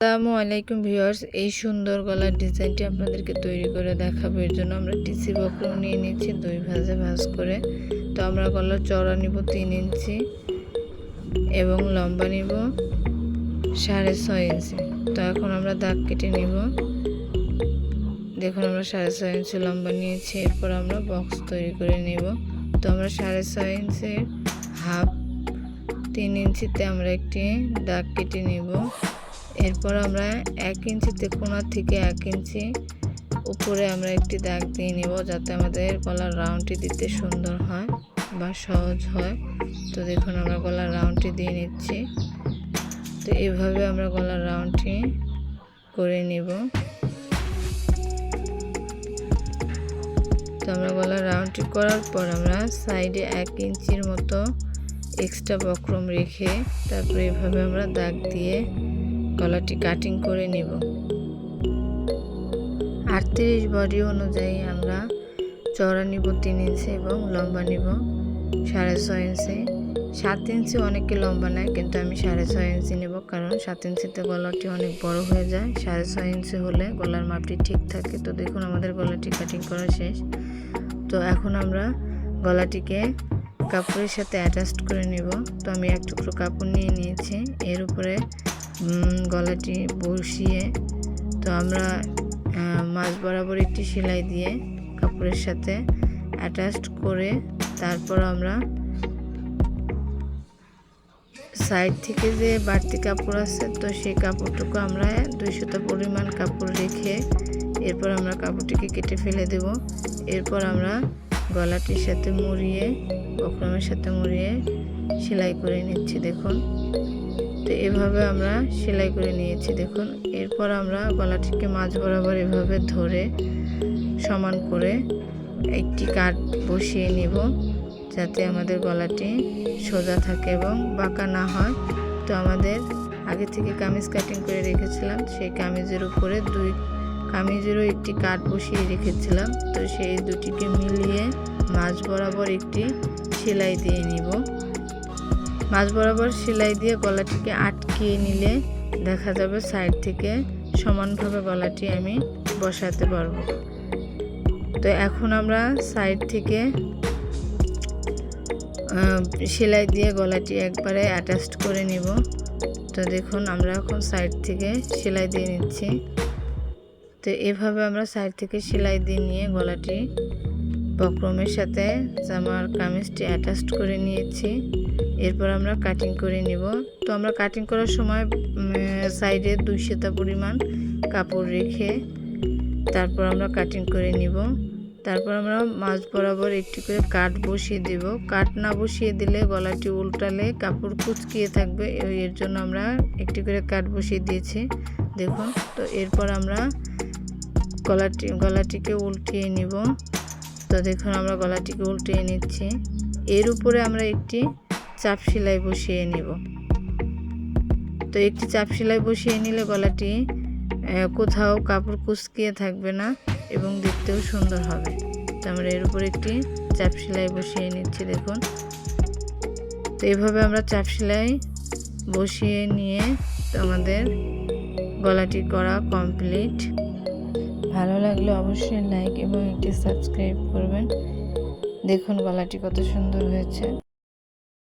আসসালামু আলাইকুম ভিউয়ার্স, এই সুন্দর গলার ডিজাইনটি আপনাদেরকে তৈরি করে দেখাবো। এর জন্য আমরা টিসি বক্রম নিয়ে নিচ্ছি, দুই ভাজে ভাজ করে। তো আমরা গলার চড়া নিব তিন ইঞ্চি এবং লম্বা নিব সাড়ে ছয় ইঞ্চি। তো এখন আমরা দাগ কেটে নিব। দেখুন, আমরা সাড়ে ছয় ইঞ্চি লম্বা নিয়েছি, এরপর আমরা বক্স তৈরি করে নিব। তো আমরা সাড়ে ছয় ইঞ্চির হাফ, তিন ইঞ্চিতে আমরা একটি দাগ কেটে নিব। এরপর আমরা এক ইঞ্চিতে কোনার থেকে এক ইঞ্চি উপরে আমরা একটি দাগ দিয়ে নিব যাতে আমাদের গলার রাউন্ডটি দিতে সুন্দর হয় বা সহজ হয়। তো দেখুন, আমরা গলার রাউন্ডটি দিয়ে নিচ্ছি। তো এভাবে আমরা গলার রাউন্ডটি করে নিব। তো আমরা গলার রাউন্ডটি করার পর আমরা সাইডে এক ইঞ্চির মতো এক্সট্রা বক্রম রেখে তারপরে এভাবে আমরা দাগ দিয়ে গলাটি কাটিং করে নেব। আটত্রিশ বডি অনুযায়ী আমরা চড়া নিব তিন ইঞ্চি এবং লম্বা নিব সাড়ে ছয় ইঞ্চি। সাত ইঞ্চি অনেকে লম্বা নেয়, কিন্তু আমি সাড়ে ছয় ইঞ্চি নেব কারণ সাত ইঞ্চিতে গলাটি অনেক বড় হয়ে যায়। সাড়ে ছয় ইঞ্চি হলে গলার মাপটি ঠিক থাকে। তো দেখুন আমাদের গলাটি কাটিং করা শেষ। তো এখন আমরা গলাটিকে কাপড়ের সাথে অ্যাটাচড করে নেব। তো আমি এক টুকরো কাপড় নিয়ে নিয়েছি। এর উপরে গলাটি বসিয়ে তো আমরা মাছ বরাবর একটি সেলাই দিয়ে কাপড়ের সাথে অ্যাটাচড করে তারপর আমরা সাইড থেকে যে বাড়তি কাপড় আছে, তো সেই কাপড়টুকু আমরা দুইশোটা পরিমাণ কাপড় রেখে এরপর আমরা কাপড়টিকে কেটে ফেলে দেব। এরপর আমরা গলাটির সাথে মুড়িয়ে, বক্রমের সাথে মুড়িয়ে সেলাই করে নিচ্ছি, দেখুন। তো এভাবে আমরা সেলাই করে নিয়েছি, দেখুন। এরপর আমরা গলাটিকে মাছ বরাবর এভাবে ধরে, সমান করে একটি কাঠ বসিয়ে নিব, যাতে আমাদের গলাটি সোজা থাকে এবং বাঁকা না হয়। তো আমাদের আগে থেকে কামিজ কাটিং করে রেখেছিলাম, সেই কামিজের উপরে দুই, কামিজেরও একটি কাঠ বসিয়ে রেখেছিলাম। তো সেই দুটিকে মিলিয়ে মাছ বরাবর একটি সেলাই দিয়ে নিব। মাছ বরাবর সেলাই দিয়ে গলাটিকে আটকিয়ে নিলে দেখা যাবে সাইড থেকে সমানভাবে গলাটি আমি বসাতে পারব। তো এখন আমরা সাইড থেকে সেলাই দিয়ে গলাটি একবারে অ্যাটাচড করে নিব। তো দেখুন আমরা এখন সাইড থেকে সেলাই দিয়ে নিচ্ছি। তো এভাবে আমরা সাইড থেকে সেলাই দিয়ে নিয়ে গলাটি বক্রমের সাথে জামার কামিজটি অ্যাটাচড করে নিয়েছি। এরপর আমরা কাটিং করে নিব। তো আমরা কাটিং করার সময় সাইডে দুইশোটা পরিমাণ কাপড় রেখে তারপর আমরা কাটিং করে নিব। তারপর আমরা মাছ বরাবর একটি করে কাট বসিয়ে দেব। কাট না বসিয়ে দিলে গলাটি উল্টালে কাপড় কুচকিয়ে থাকবে। এর জন্য আমরা একটি করে কাট বসিয়ে দিয়েছি। দেখুন, তো এরপর আমরা গলাটি গলাটিকে উল্টিয়ে নিব। তো দেখুন আমরা গলাটিকে উল্টিয়ে নিচ্ছি। এর উপরে আমরা একটি চাপ সেলাই বসিয়ে নিব। তো একটি চাপ সেলাই বসিয়ে নিলে গলাটি কোথাও কাপড় কুচকিয়ে থাকবে না এবং দেখতেও সুন্দর হবে। তো আমরা এর উপর একটি চাপ সেলাই বসিয়ে নিচ্ছি, দেখুন। তো এইভাবে আমরা চাপ সেলাই বসিয়ে নিয়ে আমাদের গলাটি করা কমপ্লিট। ভালো লাগলে অবশ্যই লাইক এবং একটি সাবস্ক্রাইব করবেন। দেখুন গলাটি কত সুন্দর হয়েছে।